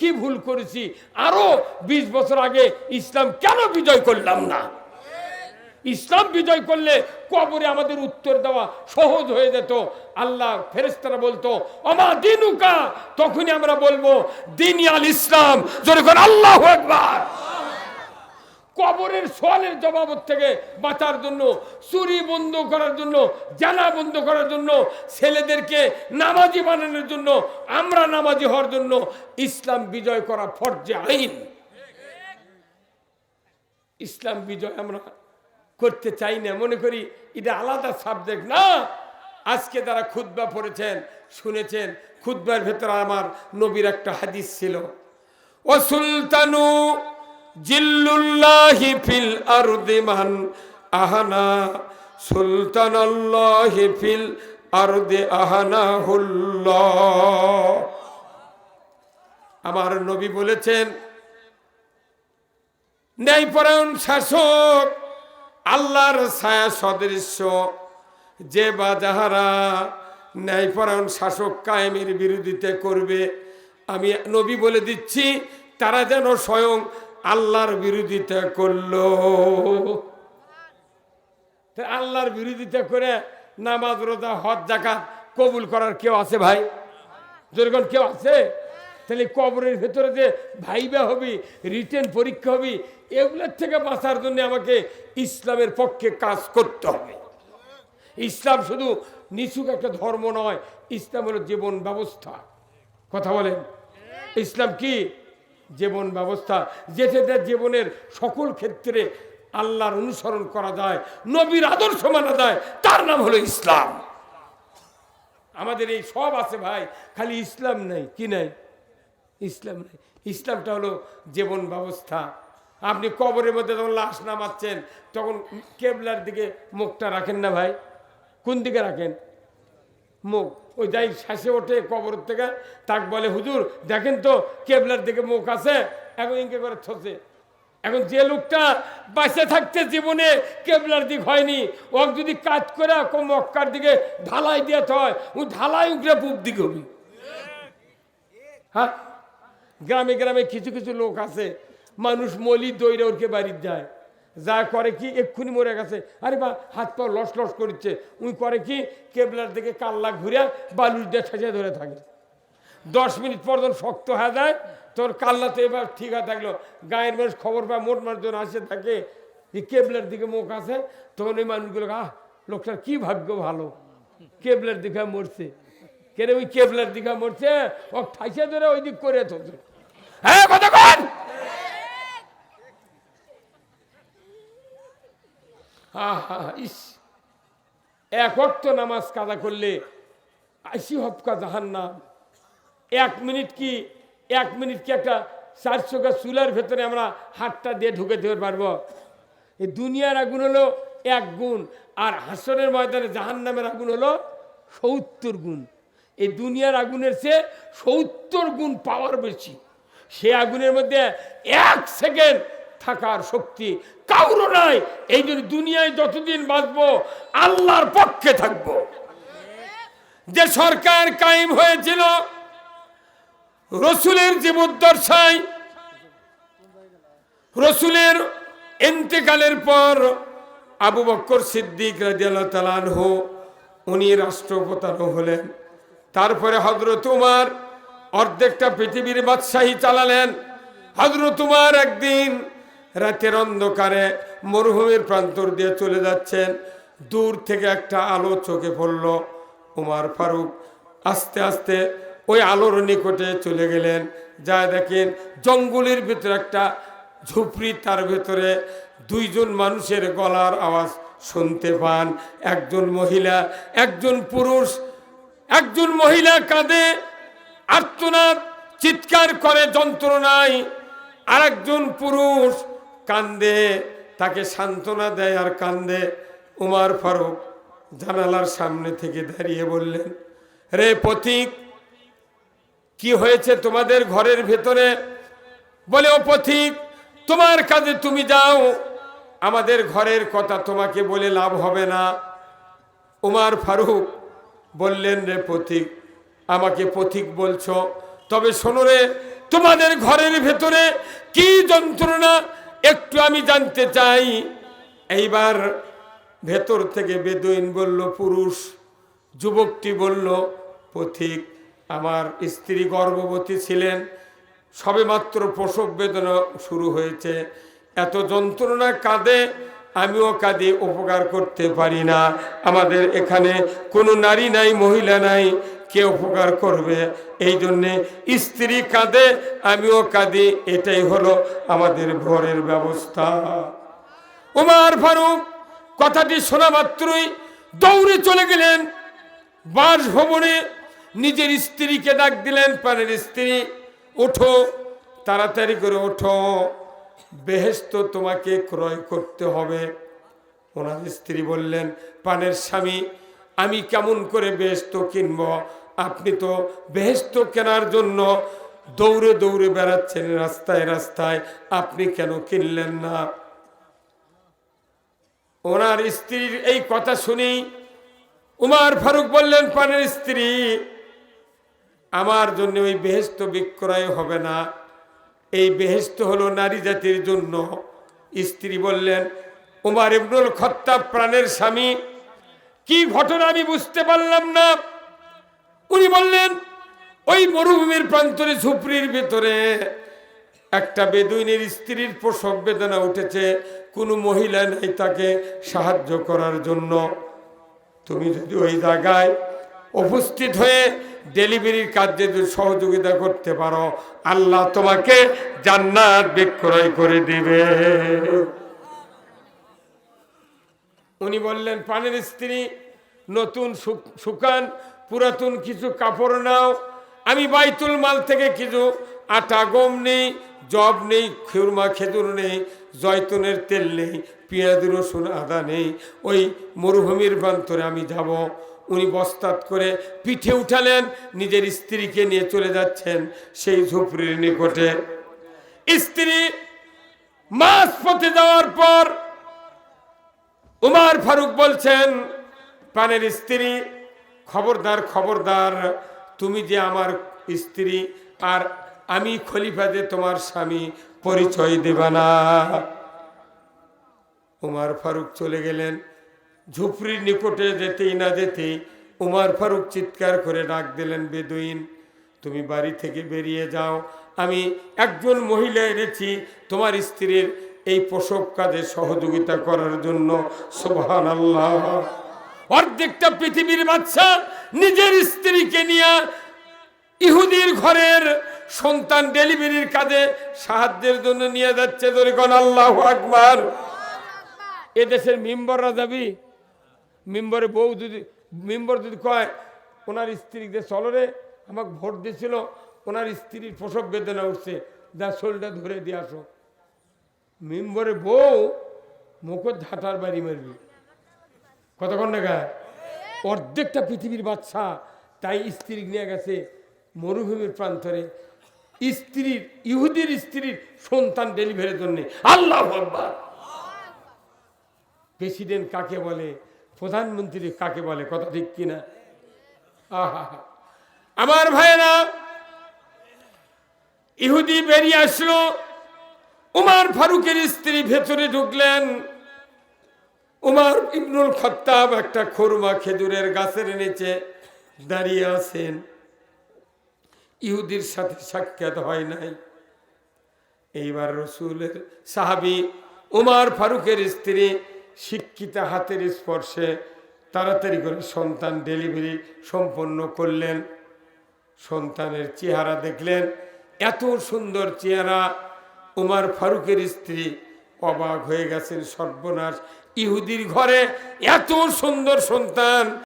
কি ভুল করেছি? আরও ২০ বছর আগে ইসলাম কেন বিজয় করলাম না? ইসলাম বিজয় করলে কবরে আমাদের উত্তর দেওয়া সহজ হয়ে যেত। আল্লাহ ফেরেস্তারা বলতো অমা দিনুকা? তখনই আমরা বলব, দিন আল ইসলাম। যখন আল্লাহ একবার কবরের সোয়ালের জবাব থেকে বাঁচার জন্য চুরি বন্ধ করার জন্য, জানা বন্ধ করার জন্য, ছেলেদেরকে নামাজি বানানোর জন্য, আমরা নামাজি হওয়ার জন্য ইসলাম বিজয় করা ফরজে আইন। ইসলাম বিজয় আমরা করতে চাই না, মনে করি এটা আলাদা সাবজেক্ট না। আজকে তারা খুদ্া পড়েছেন, শুনেছেন খুদ্বার ভেতরে আমার নবীর একটা হাদিস ছিল, ও সুলতানু জিল্লুল্লাহি ফিল আরদি মান আহানা সুলতান আল্লাহি ফিল আরদে আহানা আমার নবী বলেছেন, ন্যায়পরায়ণ শাসক, আল্লাহর ছায়া সদৃশ্য, যে বা যাহারা ন্যায়পরায়ণ শাসক কায়েমের বিরোধিতা করবে, আমি নবী বলে দিচ্ছি, তারা যেন স্বয়ং আল্লাহর বিরোধিতা করল। আল্লাহর বিরোধিতা করে নামাজ, রোজা, হজ জাকাত কবুল করার কেউ আছে ভাই? যেরকম কেউ আছে? তাহলে কবরের ভেতরে যে ভাইবা হবি, রিটেন পরীক্ষা হবি, এগুলোর থেকে বাঁচার জন্য আমাকে ইসলামের পক্ষে কাজ করতে হবে। ইসলাম শুধু নিছুক একটা ধর্ম নয়, ইসলাম হলো জীবন ব্যবস্থা। কথা বলেন। ইসলাম কি? জীবন ব্যবস্থা যেটাতে জীবনের সকল ক্ষেত্রে আল্লাহর অনুসরণ করা যায়, নবীর আদর্শ মানা যায়, তার নাম হলো ইসলাম। আমাদের এই সব আছে ভাই, খালি ইসলাম নাই, কি নাই? ইসলাম নাই। ইসলামটা হলো জীবন ব্যবস্থা। আপনি কবরের মধ্যে যখন লাশ নামাচ্ছেন, তখন কেবলার দিকে মুখটা রাখেন না ভাই? কোন দিকে রাখেন? মুখ। ওই যাই শ্বাসে ওঠে কবর থেকে, তাক বলে, হুজুর, দেখেন তো কেবলার দিকে মুখ আছে, এখন ইনকে করে থসে। এখন যে লোকটা বাঁচে থাকতে জীবনে কেবলার দিক হয়নি, ও যদি কাজ করে মক্কার দিকে ঢালাই দিয়ে হয় ও ঢালাই উঠলে পূব দিকে হবি। হ্যাঁ? গ্রামে গ্রামে কিছু কিছু লোক আছে, মানুষ মলি দৈরে ওরকে বাড়ির যায়। যা করে কি এক্ষুনি মরে গেছে। আরে বা, হাত পা লস লস করছে উনি করে কি? কেবলার দিকে কাল্লা ঘুরে বালুর দিয়ে ঠেসে ধরে থাকে। দশ মিনিট পর যখন শক্ত হয়ে যায়, তোর কাল্লা তো এবার ঠিক হয়ে থাকল। গায়ের মানুষ খবর পায়, মোট মানুষ যখন আসে থাকে, যে কেবলার দিকে মুখ আছে, তখন ওই মানুষগুলো আহ, লোকটার কি ভাগ্য ভালো? কেবলার দিকে মরছে। কেন ওই কেবলার দিকে মরছে? ও ঠাইসে ধরে ওই দিক করে তোকে হ্যাঁ কথা কন আহা, ইস। এক অক্ত নামাজ কাজা করলে আশি হপকা জাহান নাম এক মিনিট কি এক মিনিট কি একটা চারশো গা চুলার ভেতরে আমরা হাতটা দিয়ে ঢুকে দিতে পারব? এই দুনিয়ার আগুন হলো এক গুণ আর হাসনের ময়দানে জাহান নামের আগুন হলো সত্তর গুণ। এই দুনিয়ার আগুনের চেয়ে সত্তর গুণ পাওয়ার বেশি। সে আগুনের মধ্যে এক সেকেন্ড থাকার শক্তি কাউরও নাই। এই জন্য দুনিয়ায় যতদিন বাঁচবো, আল্লাহর পক্ষে থাকব। যে সরকার কায়েম হয়েছিল, রসুলের জীবদ্দশায় রসুলের এন্তেকালের পর আবু বক্কর সিদ্দিক রাজিয়াল্লাহ তালানহ উনি রাষ্ট্রপ্রধানও হলেন। তারপরে হজরত উমার অর্ধেকটা পৃথিবীর বাদশাহী চালালেন। হজরত উমার একদিন রাতের অন্ধকারে মরুভূমির প্রান্তর দিয়ে চলে যাচ্ছেন। দূর থেকে একটা আলো চোখে পড়ল। উমার ফারুক আস্তে আস্তে ওই আলোর নিকটে চলে গেলেন। যা দেখেন জঙ্গলের ভিতরে একটা ঝুপড়ি, তার ভেতরে দুইজন মানুষের গলার আওয়াজ শুনতে পান। একজন মহিলা, একজন পুরুষ, একজন মহিলা কাঁদে, আর্তনাদ, চিৎকার করে, যন্ত্রণায়। আর একজন পুরুষ কান্দে, তাকে সান্ত্বনা দেয় আর কান্দে। উমার ফারুক জানালার সামনে থেকে দাঁড়িয়ে বললেন, রে পথিক, কি হয়েছে তোমাদের ঘরের ভেতরে? বলে, ও পথিক, তোমার কাজে তুমি যাও, আমাদের ঘরের কথা তোমাকে বলে লাভ হবে না। উমার ফারুক বললেন, রে পথিক, আমাকে পথিক বলছো, তবে শোনো রে, তোমাদের ঘরের ভেতরে কি যন্ত্রণা একটু আমি জানতে চাই, এইবার ভেতর থেকে বেদুইন বলল, পুরুষ। যুবকটি বলল, পথিক, আমার স্ত্রী গর্ভবতী ছিলেন। সবেমাত্র প্রসব বেদনা শুরু হয়েছে। এত যন্ত্রণা কাঁদে, আমিও কাঁদে, উপকার করতে পারি না। আমাদের এখানে কোনো নারী নাই, মহিলা নাই। কে উপকার করবে? এই জন্যে স্ত্রী কাঁদে, আমিও কাঁদি। এটাই হলো আমাদের ঘরের ব্যবস্থা। উমার ফারুক, কথাটি শোনা মাত্রই দৌড়ে চলে গেলেন। বাসভবনে নিজের স্ত্রীকে ডাক দিলেন, পানের স্ত্রী, ওঠো, তাড়াতাড়ি করে ওঠো। বেহেস্ত তোমাকে ক্রয় করতে হবে। ওনার স্ত্রী বললেন, পানের স্বামী আমি কেমন করে বেহেস্ত কিনব? আপনি তো বেহেস্ত কেনার জন্য দৌড়ে দৌড়ে বেড়াচ্ছেন রাস্তায় রাস্তায়। আপনি কেন কিনলেন না? ওনার স্ত্রীর এই কথা শুনেই উমার ফারুক বললেন, পানের স্ত্রী, আমার জন্য ওই বেহেস্ত বিক্রয় হবে না। এই বেহেস্ত হলো নারী জাতির জন্য। স্ত্রী বললেন, উমার ইবনুল খত্তাব প্রাণের স্বামী কি ঘটনা আমি বুঝতে পারলাম না। উনি বললেন, ওই মরুভূমির প্রান্তরে ঝুপড়ির ভেতরে একটা বেদুইনের স্ত্রীর প্রসব বেদনা উঠেছে। কোনো মহিলা নেই তাকে সাহায্য করার জন্য। তুমি যদি ওই জায়গায় উপস্থিত হয়ে ডেলিভারির কাজে যদি সহযোগিতা করতে পারো, আল্লাহ তোমাকে জান্নাত বিক্রয় করে দিবে। উনি বললেন, পানের স্ত্রী নতুন শুক- শুকান, পুরাতন কিছু কাপড় নাও। আমি বাইতুল মাল থেকে কিছু আটা গম নেই, জব নেই, খুরমা খেজুর নেই, জয়তুনের তেল নেই, পেঁয়াজ, রসুন, আদা নেই। ওই মরুভূমির প্রান্তরে আমি যাব। উনি বস্তাত করে পিঠে উঠালেন, নিজের স্ত্রীকে নিয়ে চলে যাচ্ছেন সেই ঝুপড়ির নিকটে। স্ত্রী মাছ পথে যাওয়ার পর উমার ফারুক বলছেন পানের স্ত্রী, খবরদার খবরদার, তুমি যে আমার স্ত্রী, আর আমি খলিফা যে তোমার স্বামী, পরিচয় দেবে না। উমার ফারুক চলে গেলেন। ঝুপড়ির নিকটে যেতেই না যেতেই উমার ফারুক চিৎকার করে ডাক দিলেন, বেদুইন, তুমি বাড়ি থেকে বেরিয়ে যাও। আমি একজন মহিলা এনেছি তোমার স্ত্রীর এই প্রসব কাজে সহযোগিতা করার জন্য। সোহান আল্লাহ অর্ধেকটা পৃথিবীর বাচ্চা নিজের স্ত্রীকে নিয়ে ইহুদির ঘরের সন্তান ডেলিভারির কাজে সাহায্যের জন্য নিয়ে যাচ্ছে দরিকন আল্লাহ আকবার। এ দেশের মেম্বররা যাবি মেম্বরে বউ যদি মেম্বর যদি কয় ওনার স্ত্রীকে চলো রে আমাকে ভোট দিয়েছিল ওনার স্ত্রীর প্রসব বেদনা উঠছে যা শোলটা ধরে দিয়ে আসো। মেম্বরে বউ মুখর ঝাঁটার বাড়ি মারবি। কতক্ষণ টাকা অর্ধেকটা পৃথিবীর বাচ্চা তাই স্ত্রী নিয়ে গেছে মরুভূমির প্রান্তরে। স্ত্রীর, ইহুদির স্ত্রীর সন্তান ডেলিভারির জন্য। আল্লাহ প্রেসিডেন্ট কাকে বলে? প্রধানমন্ত্রী কাকে বলে? কথা ঠিক কিনা? আহা। আমার ভাইয়েরা, ইহুদি বেরিয়ে আসলো। উমার ফারুকের স্ত্রী ভেতরে ঢুকলেন। উমার ইবনুল খত্তাব একটা খরমা খেজুরের গাছের নিচে দাঁড়িয়ে আছেন। ইহুদির সাথে সাক্ষাৎ হয় নাই। এইবার রসুলের সাহাবি উমার ফারুকের স্ত্রী শিক্ষিতা হাতের স্পর্শে তাড়াতাড়ি করে সন্তান ডেলিভারি সম্পন্ন করলেন। সন্তানের চেহারা দেখলেন। এত সুন্দর চেহারা। উমার ফারুকের স্ত্রী অবাক হয়ে গেছেন সর্বনাশ। ইহুদির ঘরে এত সুন্দর সন্তান।